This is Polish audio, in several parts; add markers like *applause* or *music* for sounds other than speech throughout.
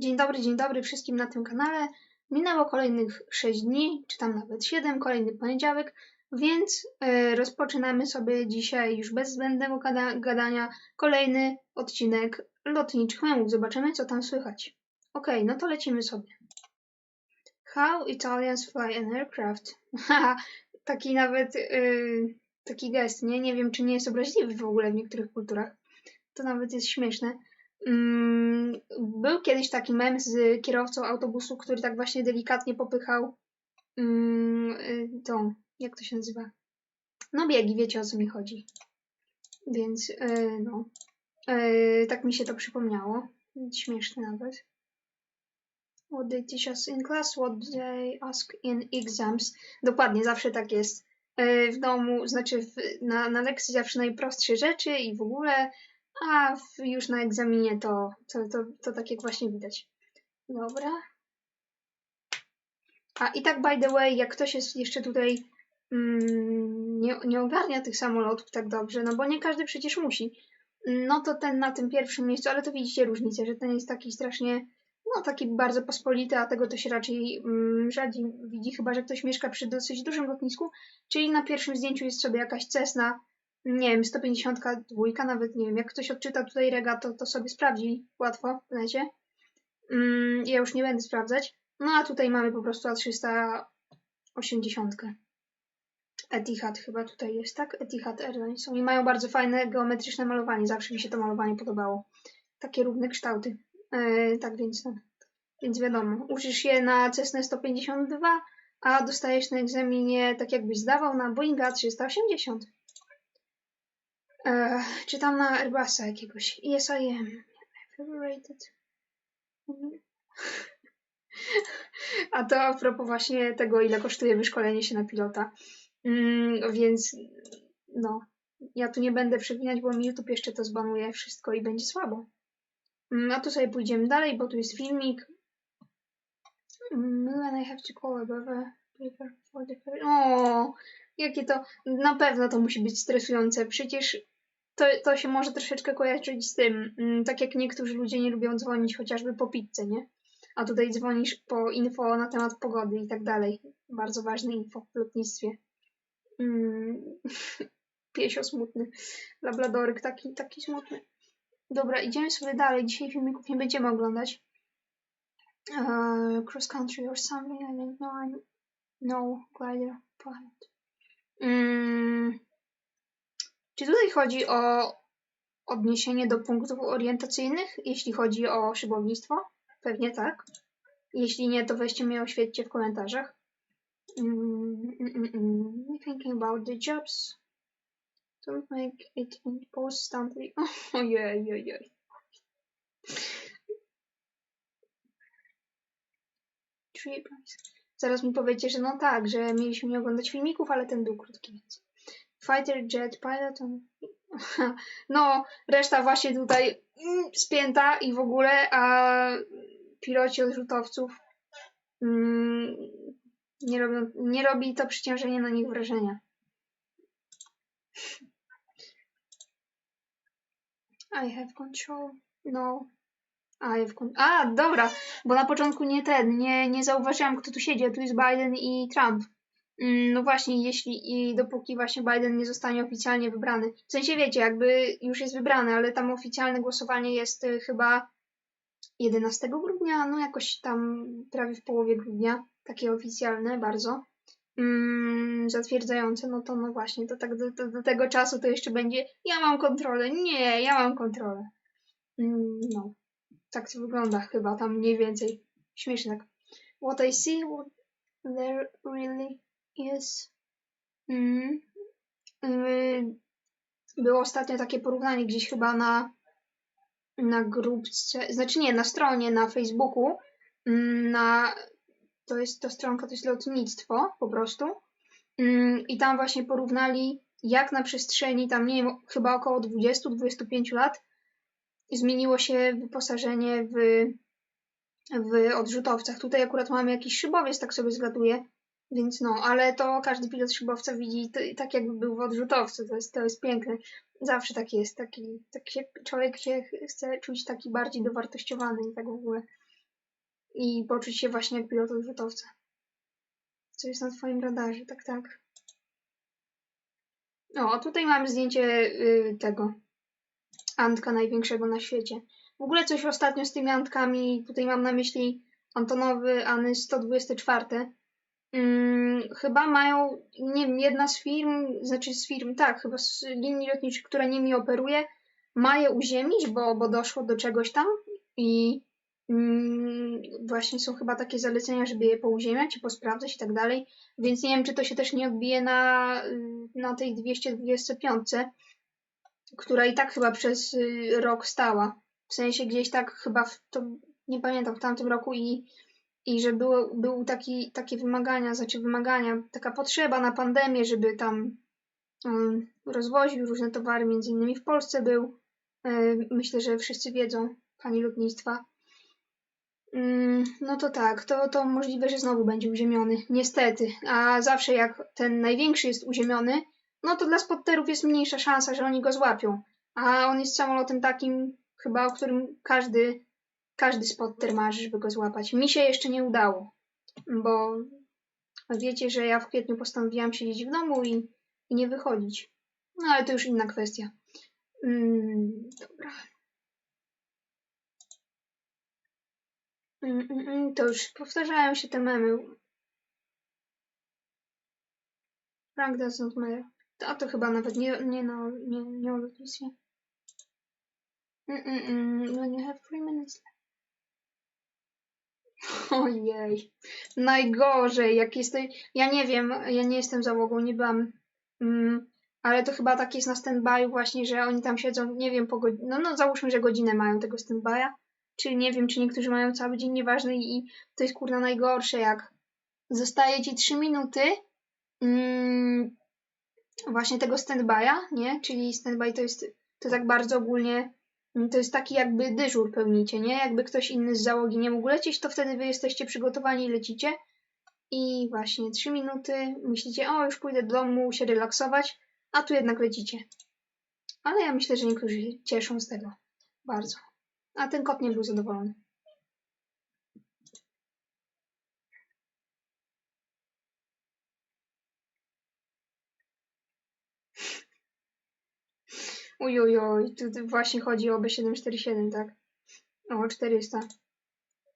Dzień dobry, dzień dobry wszystkim na tym kanale. Minęło kolejnych 6 dni, czy tam nawet 7, kolejny poniedziałek, więc e, rozpoczynamy sobie dzisiaj już bez zbędnego gada gadania kolejny odcinek lotniczych memów. Zobaczymy, co tam słychać. Okej, no to lecimy sobie. How Italians fly an aircraft. *laughs* Taki nawet y, taki gest, nie? Nie wiem, czy nie jest obraźliwy w ogóle w niektórych kulturach. To nawet jest śmieszne. Mm, Był kiedyś taki mem z kierowcą autobusu, który tak właśnie delikatnie popychał mm, y, tą, jak to się nazywa? No biegi, wiecie o co mi chodzi. Więc y, no, Y, tak mi się to przypomniało. Śmieszne nawet. What they teach us in class, what they ask in exams. Dokładnie, zawsze tak jest. W domu, znaczy w, na, na lekcji zawsze najprostsze rzeczy i w ogóle, a już na egzaminie to, to, to, to tak jak właśnie widać. Dobra. A i tak by the way, jak ktoś jest jeszcze tutaj mm, nie, nie ogarnia tych samolotów tak dobrze, no bo nie każdy przecież musi, no to ten na tym pierwszym miejscu, ale to widzicie różnicę, że ten jest taki strasznie, no taki bardzo pospolity, a tego to się raczej mm, rzadziej widzi, chyba że ktoś mieszka przy dosyć dużym lotnisku, czyli na pierwszym zdjęciu jest sobie jakaś Cessna, nie wiem, 152, nawet nie wiem, jak ktoś odczyta tutaj rega, to, to sobie sprawdzi łatwo w necie. Mm, ja już nie będę sprawdzać. No a tutaj mamy po prostu A380. Etihad chyba tutaj jest, tak? Etihad Airlines. Oni mają bardzo fajne geometryczne malowanie. Zawsze mi się to malowanie podobało. Takie równe kształty. E, tak więc no. Więc wiadomo, uczysz je na Cessna 152, a dostajesz na egzaminie tak jakbyś zdawał na Boeinga 380. E, czy tam na Airbusa jakiegoś. Yes, I am. Favorite. *laughs* A to a propos właśnie tego, ile kosztuje wyszkolenie się na pilota. Mm, więc no, ja tu nie będę przewinać, bo mi YouTube jeszcze to zbanuje wszystko i będzie słabo. Mm, a tu sobie pójdziemy dalej, bo tu jest filmik. Mm, I have to call above paper for the. O, jakie to, na pewno to musi być stresujące. Przecież to, to się może troszeczkę kojarzyć z tym, mm, tak jak niektórzy ludzie nie lubią dzwonić chociażby po pizzę, nie? A tutaj dzwonisz po info na temat pogody i tak dalej. Bardzo ważne info w lotnictwie. Mm, *laughs* piesio smutny. Labladoryk taki, taki smutny. Dobra, idziemy sobie dalej. Dzisiaj filmików nie będziemy oglądać. Uh, cross country or something, I don't know. No, glider pilot. Mm, chodzi o odniesienie do punktów orientacyjnych, jeśli chodzi o szybownictwo? Pewnie tak. Jeśli nie, to weźcie mnie oświećcie w komentarzach. Mm, mm, mm, mm. Thinking about the jobs. Don't make it instantly. *laughs* Ojej, ojej. Zaraz mi powiecie, że no tak, że mieliśmy nie oglądać filmików, ale ten był krótki, więc. Fighter Jet Pilot. *laughs* No, reszta właśnie tutaj mm, spięta i w ogóle, a piloci odrzutowców mm, nie, robią, nie robi to przyciążenie na nich wrażenia. I have control. No. I have con- A, dobra, bo na początku nie ten, nie, nie zauważyłam, kto tu siedzi, tu jest Biden i Trump. Mm, No właśnie, jeśli i dopóki właśnie Biden nie zostanie oficjalnie wybrany. W sensie wiecie, jakby już jest wybrany, ale tam oficjalne głosowanie jest y, chyba 11 grudnia, no jakoś tam prawie w połowie grudnia, takie oficjalne bardzo, mm, zatwierdzające, no to no właśnie, to tak do, do, do tego czasu to jeszcze będzie, ja mam kontrolę, nie, ja mam kontrolę. Mm, no, tak to wygląda chyba tam mniej więcej, śmieszne tak. What I see, what there really is. Mm. Było ostatnio takie porównanie gdzieś chyba na na grupce, znaczy nie, na stronie na Facebooku, mm, na, to jest to stronka, to jest lotnictwo po prostu Mm, i tam właśnie porównali jak na przestrzeni tam nie wiem, chyba około 20-25 lat zmieniło się wyposażenie w, w odrzutowcach. Tutaj akurat mamy jakiś szybowiec, tak sobie zgaduję, więc no, ale to każdy pilot szybowca widzi to, tak jakby był w odrzutowcu, to jest, to jest piękne. Zawsze tak jest, taki, tak się, człowiek się chce czuć taki bardziej dowartościowany i tak w ogóle. i poczuć się właśnie jak pilot odrzutowca. Co jest na twoim radarze, tak, tak. O, a tutaj mamy zdjęcie y, tego Antka największego na świecie. W ogóle coś ostatnio z tymi Antkami, tutaj mam na myśli Antonowy Any 124. Hmm, chyba mają, nie wiem, jedna z firm, znaczy z firm, tak, chyba z linii lotniczych, która nimi operuje, ma je uziemić, bo, bo doszło do czegoś tam i mm, właśnie są chyba takie zalecenia, żeby je pouziemiać i posprawdzać i tak dalej, więc nie wiem, czy to się też nie odbije na, na tej 225, która i tak chyba przez y, rok stała. W sensie gdzieś tak chyba, w, to nie pamiętam, w tamtym roku i, i że było, był taki, takie wymagania, znaczy wymagania, taka potrzeba na pandemię, żeby tam rozwoził różne towary, między innymi w Polsce był. E, myślę, że wszyscy wiedzą, pani lotnictwa. Mm, no to tak, to, to możliwe, że znowu będzie uziemiony. Niestety. A zawsze jak ten największy jest uziemiony, no to dla spotterów jest mniejsza szansa, że oni go złapią. A on jest samolotem takim, chyba o którym każdy, każdy spotter marzy, żeby go złapać. Mi się jeszcze nie udało, bo wiecie, że ja w kwietniu postanowiłam siedzieć w domu i, i nie wychodzić. No ale to już inna kwestia. Mm, dobra. Mm, mm, mm, to już powtarzają się te memy. Frank doesn't matter. A to chyba nawet nie, nie, no, nie, nie o lotnictwie. Mm, mm, mm, when you have three minutes left. Ojej. Najgorzej, jak jesteś... Ja nie wiem, ja nie jestem załogą, nie byłam... Mm, ale to chyba tak jest na stand-by właśnie, że oni tam siedzą, nie wiem, po godzinie... No, no załóżmy, że godzinę mają tego stand-by'a. Czyli nie wiem, czy niektórzy mają cały dzień, nieważne i to jest kurna najgorsze, jak zostaje ci trzy minuty mm, właśnie tego stand-by'a, nie? Czyli stand-by to jest to tak bardzo ogólnie to jest taki jakby dyżur pełnicie, nie? Jakby ktoś inny z załogi nie mógł lecieć, to wtedy wy jesteście przygotowani i lecicie. I właśnie trzy minuty myślicie, o już pójdę do domu się relaksować, a tu jednak lecicie. Ale ja myślę, że niektórzy cieszą z tego. Bardzo. A ten kot nie był zadowolony. Ujojoj, tu właśnie chodzi o B747, tak? O 400.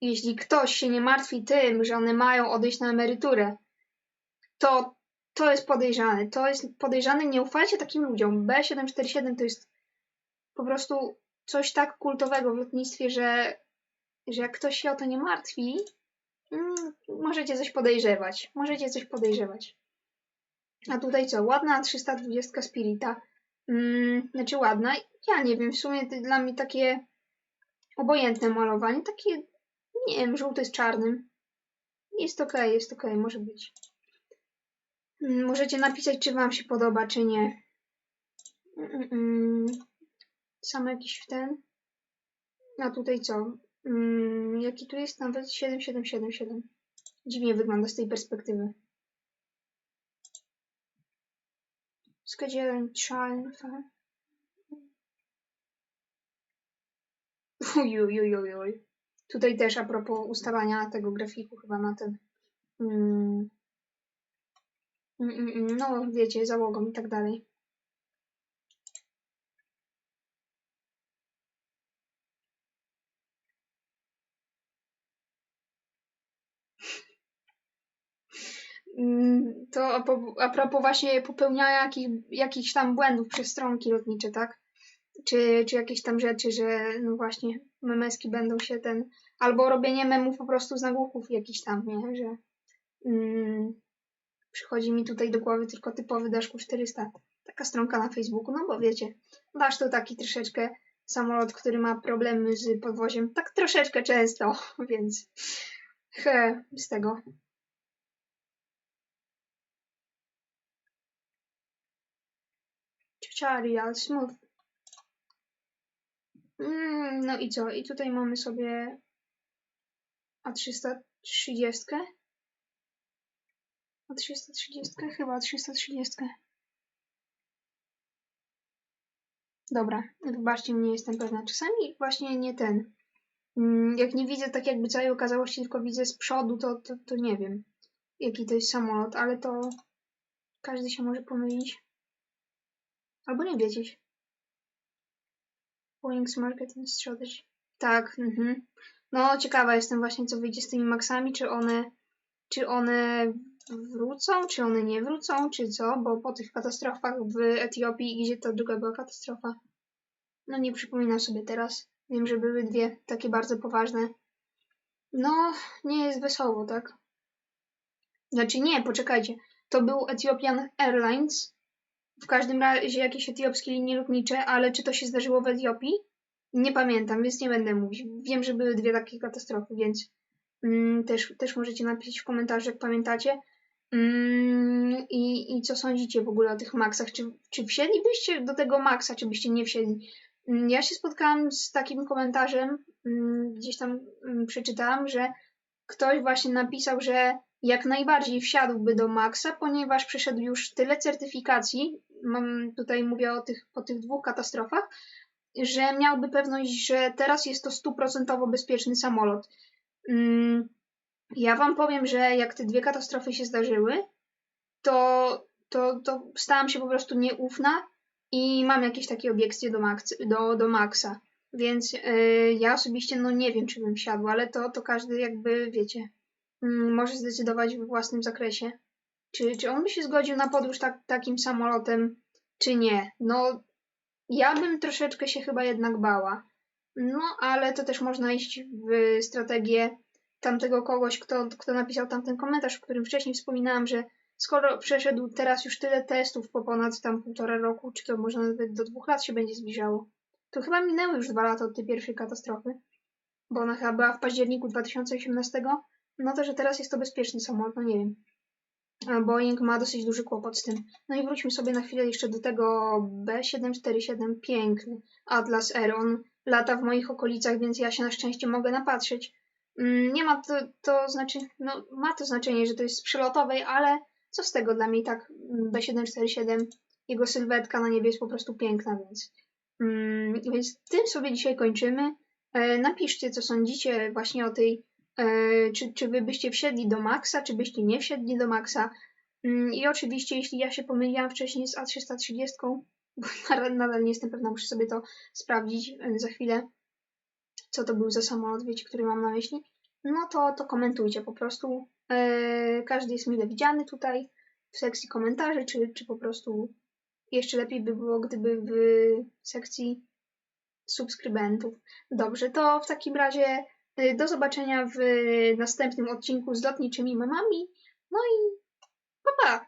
Jeśli ktoś się nie martwi tym, że one mają odejść na emeryturę, to to jest podejrzane. To jest podejrzane. Nie ufajcie takim ludziom. B747 to jest po prostu coś tak kultowego w lotnictwie, że, że jak ktoś się o to nie martwi, mm, możecie coś podejrzewać. Możecie coś podejrzewać. A tutaj co? Ładna 320 Spirita. Mm, znaczy ładna. Ja nie wiem, w sumie to dla mnie takie obojętne malowanie. Takie, nie wiem, żółty z czarnym. Jest ok, jest ok, może być. Mm, możecie napisać, czy wam się podoba, czy nie. Mm, mm, sam jakiś ten. A tutaj co? Mm, jaki tu jest? Nawet 7777. Dziwnie wygląda z tej perspektywy. Scheduling child. Ujujujujuj. Tutaj też a propos ustawiania tego grafiku chyba na ten. Mm, mm, mm, mm no, wiecie, załogą i tak dalej. Mm, to a, po, propos właśnie popełniania jakich, jakichś tam błędów przez stronki lotnicze, tak? Czy, czy jakieś tam rzeczy, że no właśnie memeski będą się ten... Albo robienie memów po prostu z nagłówków jakiś tam, nie? Że mm, przychodzi mi tutaj do głowy tylko typowy Daszku 400. Taka stronka na Facebooku, no bo wiecie, Dasz to taki troszeczkę samolot, który ma problemy z podwoziem, tak troszeczkę często, *laughs* więc he, z tego. Charial Smooth. Mm, no i co? I tutaj mamy sobie A330. A330? Chyba A330. Dobra, wybaczcie, nie jestem pewna. Czasami właśnie nie ten. Mm, Jak nie widzę tak jakby całej okazałości, tylko widzę z przodu, to, to, to nie wiem, jaki to jest samolot, ale to każdy się może pomylić. Albo nie wiedzieć. Boeing's Marketing Strategy. Tak, mhm. No, ciekawa jestem właśnie, co wyjdzie z tymi maksami, czy one, czy one wrócą, czy one nie wrócą, czy co, bo po tych katastrofach w Etiopii, gdzie ta druga była katastrofa, no nie przypominam sobie teraz. Wiem, że były dwie takie bardzo poważne. No, nie jest wesoło, tak? Znaczy nie, poczekajcie. To był Ethiopian Airlines. W każdym razie jakieś etiopskie linie lotnicze, ale czy to się zdarzyło w Etiopii? Nie pamiętam, więc nie będę mówić. Wiem, że były dwie takie katastrofy, więc mm, też, też możecie napisać w komentarzu, jak pamiętacie. Mm, i, I co sądzicie w ogóle o tych maksach? Czy, czy wsiedlibyście do tego maksa, czy byście nie wsiedli? Mm, Ja się spotkałam z takim komentarzem, mm, gdzieś tam mm, przeczytałam, że ktoś właśnie napisał, że jak najbardziej wsiadłby do maksa, ponieważ przeszedł już tyle certyfikacji, mam tutaj mówię o tych, po tych dwóch katastrofach, że miałby pewność, że teraz jest to stuprocentowo bezpieczny samolot. Mm, Ja wam powiem, że jak te dwie katastrofy się zdarzyły, to, to, to stałam się po prostu nieufna i mam jakieś takie obiekcje do, Max, do, do Maxa. Więc yy, ja osobiście no nie wiem, czy bym wsiadła, ale to, to każdy jakby, wiecie, mm, może zdecydować w własnym zakresie. Czy, czy on by się zgodził na podróż tak, takim samolotem, czy nie? No, ja bym troszeczkę się chyba jednak bała. No, ale to też można iść w strategię tamtego kogoś, kto, kto napisał tamten komentarz, w którym wcześniej wspominałam, że skoro przeszedł teraz już tyle testów po ponad tam półtora roku, czy to może nawet do dwóch lat się będzie zbliżało, to chyba minęły już dwa lata od tej pierwszej katastrofy, bo ona chyba była w październiku 2018, no to, że teraz jest to bezpieczny samolot, no nie wiem. Boeing ma dosyć duży kłopot z tym. No i wróćmy sobie na chwilę jeszcze do tego B747, piękny Atlas R. On lata w moich okolicach, więc ja się na szczęście mogę napatrzeć. Mm, Nie ma to, to znaczy, no ma to znaczenie, że to jest z przelotowej, ale co z tego dla mnie tak mm, B747, jego sylwetka na niebie jest po prostu piękna, więc, mm, więc tym sobie dzisiaj kończymy. E, napiszcie, co sądzicie właśnie o tej, czy, czy wy byście wsiedli do Maxa, czy byście nie wsiedli do Maxa. Mm, I oczywiście, jeśli ja się pomyliłam wcześniej z A330, *laughs* bo nadal, nie jestem pewna, muszę sobie to sprawdzić e, za chwilę, co to był za samolot, wiecie, który mam na myśli, no to, to komentujcie po prostu. E, każdy jest mile widziany tutaj w sekcji komentarzy, czy, czy po prostu jeszcze lepiej by było, gdyby w sekcji subskrybentów. Dobrze, to w takim razie e, Y, do zobaczenia w y, następnym odcinku z lotniczymi mamami. No i pa pa!